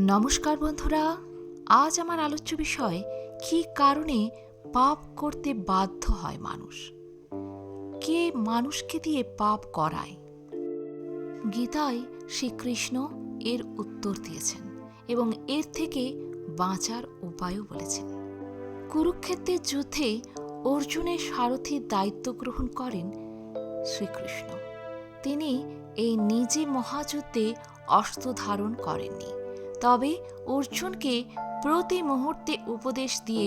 নমস্কার বন্ধুরা, আজ আমার আলোচ্য বিষয়, কী কারণে পাপ করতে বাধ্য হয় মানুষ? কে মানুষকে দিয়ে পাপ করায়? গীতায় শ্রীকৃষ্ণ এর উত্তর দিয়েছেন এবং এর থেকে বাঁচার উপায়ও বলেছেন। কুরুক্ষেত্রের যুদ্ধে অর্জুনের সারথীর দায়িত্ব গ্রহণ করেন শ্রীকৃষ্ণ। তিনি এই নিজে মহাযুদ্ধে অস্ত্র ধারণ করেননি। তবে অর্জুনকে প্রতি মুহূর্তে উপদেশ দিয়ে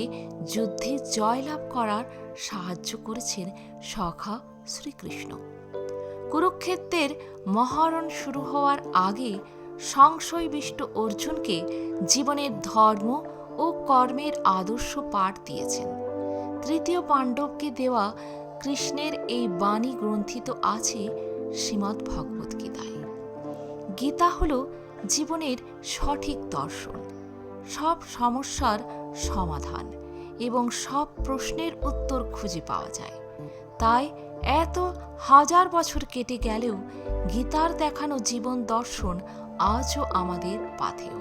যুদ্ধে জয়লাভ করার সাহায্য করেছেন সখা শ্রীকৃষ্ণ। কুরুক্ষেত্রের মহারণ শুরু হওয়ার আগে সংশয়বিষ্ট অর্জুনকে জীবনের ধর্ম ও কর্মের আদর্শ পাঠ দিয়েছেন। তৃতীয় পাণ্ডবকে দেওয়া কৃষ্ণের এই বাণী গ্রন্থিত আছে শ্রীমদ্ ভগবদ্গীতায় গীতা হল জীবনের সঠিক দর্শন, সব সমস্যার সমাধান এবং সব প্রশ্নের উত্তর খুঁজে পাওয়া যায়। তাই এত হাজার বছর কেটে গেলেও গীতার দেখানো জীবন দর্শন আজও আমাদের পাথেয়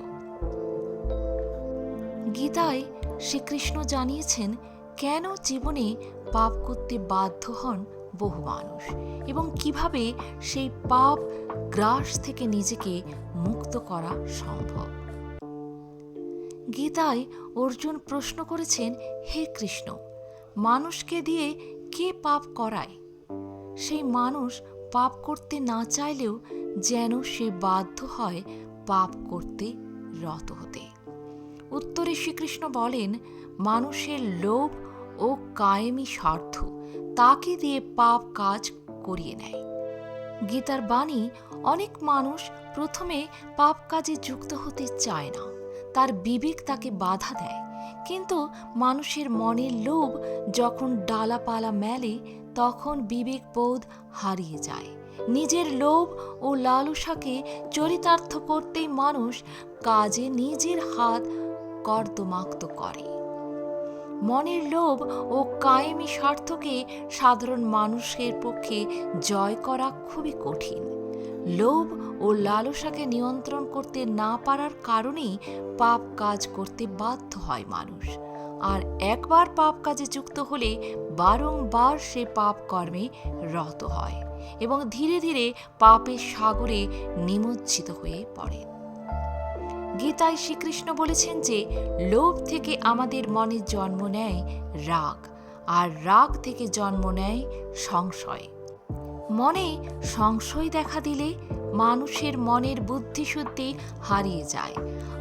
গীতায় শ্রীকৃষ্ণ জানিয়েছেন, কেন জীবনে পাপ করতে বাধ্য হন বহু মানুষ। এবং কীভাবে সেই পাপ গ্রাস থেকে নিজেকে মুক্ত করা সম্ভব? গীতায় অর্জুন প্রশ্ন করেছেন, হে কৃষ্ণ, মানুষকে দিয়ে কে পাপ করায়? সেই মানুষ পাপ করতে না চাইলেও যেন সে বাধ্য হয় পাপ করতে রত হতে। উত্তরে শ্রীকৃষ্ণ বলেন, মানুষের লোভ ও কায়েমি স্বার্থ তাকে দিয়ে পাপ কাজ করিয়ে নেয়। গীতার বাণী, অনেক মানুষ প্রথমে পাপ কাজে যুক্ত হতে চায় না। তার বিবেক তাকে বাধা দেয়। কিন্তু মানুষের মনের লোভ যখন ডালাপালা মেলে, তখন বিবেক বোধ হারিয়ে যায়। নিজের লোভ ও লালসাকে চরিতার্থ করতেই মানুষ কাজে নিজের হাত কর্দমাক্ত করে। মনের লোভ ও কায়েমি স্বার্থকে সাধারণ মানুষের পক্ষে জয় করা খুবই কঠিন। লোভ ও লালসাকে নিয়ন্ত্রণ করতে না পারার কারণেই পাপ কাজ করতে বাধ্য হয় মানুষ। আর একবার পাপ কাজে যুক্ত হলে বারংবার সে পাপ কর্মে রত হয় এবং ধীরে ধীরে পাপের সাগরে নিমজ্জিত হয়ে পড়ে গীতায় শ্রীকৃষ্ণ বলেছেন যে, লোভ থেকে আমাদের মনে জন্ম নেয় রাগ, আর রাগ থেকে জন্ম নেয় সংশয়। মনে সংশয় দেখা দিলে মানুষের মনের বুদ্ধিশুদ্ধি হারিয়ে যায়,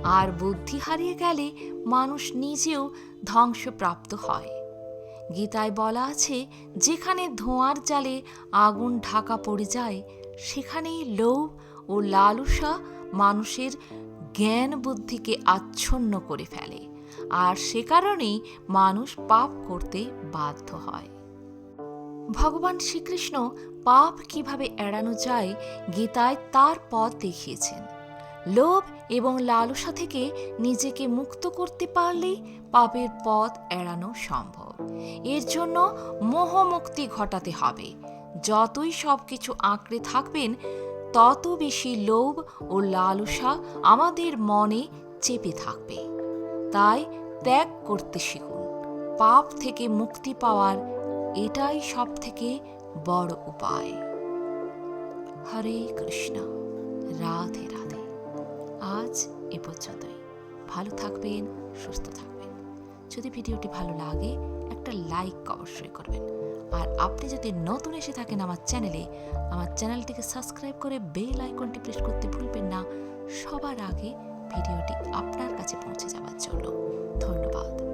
আর বুদ্ধি হারিয়ে গেলে মানুষ নিজেও ধ্বংসপ্রাপ্ত হয়। গীতায় বলা আছে, যেখানে ধোঁয়ার জালে আগুন ঢাকা পড়ে যায়, সেখানেই লোভ ও লালসা মানুষের জ্ঞান বুদ্ধিকে আচ্ছন্ন করে ফেলে। আর সে কারণেই মানুষ পাপ করতে বাধ্য হয়। ভগবান শ্রীকৃষ্ণ পাপ কীভাবে এড়ানো যায়, গীতায় তার পথ দেখিয়েছেন। লোভ এবং লালসা থেকে নিজেকে মুক্ত করতে পারলেই পাপের পথ এড়ানো সম্ভব। এর জন্য মোহমুক্তি ঘটাতে হবে। যতই সব কিছু আঁকড়ে থাকবেন তত বেশি লোভ ও লালসা আমাদের মনে চেপে থাকবে। তাই ত্যাগ করতে শিখুন। পাপ থেকে মুক্তি পাওয়ার এটাই সব থেকে বড় উপায়। হরে কৃষ্ণ। রাধে রাধে। আজ এ পর্যন্তই। ভালো থাকবেন, সুস্থ থাকবেন। যদি ভিডিওটি ভালো লাগে, একটা লাইক অবশ্যই করবেন। আর আপনি যদি নতুন এসে থাকেন আমার চ্যানেলে, আমার চ্যানেলটিকে সাবস্ক্রাইব করে বেল আইকনটি প্রেস করতে ভুলবেন না। সবার আগে ভিডিওটি আপনার কাছে পৌঁছে যাওয়ার জন্য। ধন্যবাদ।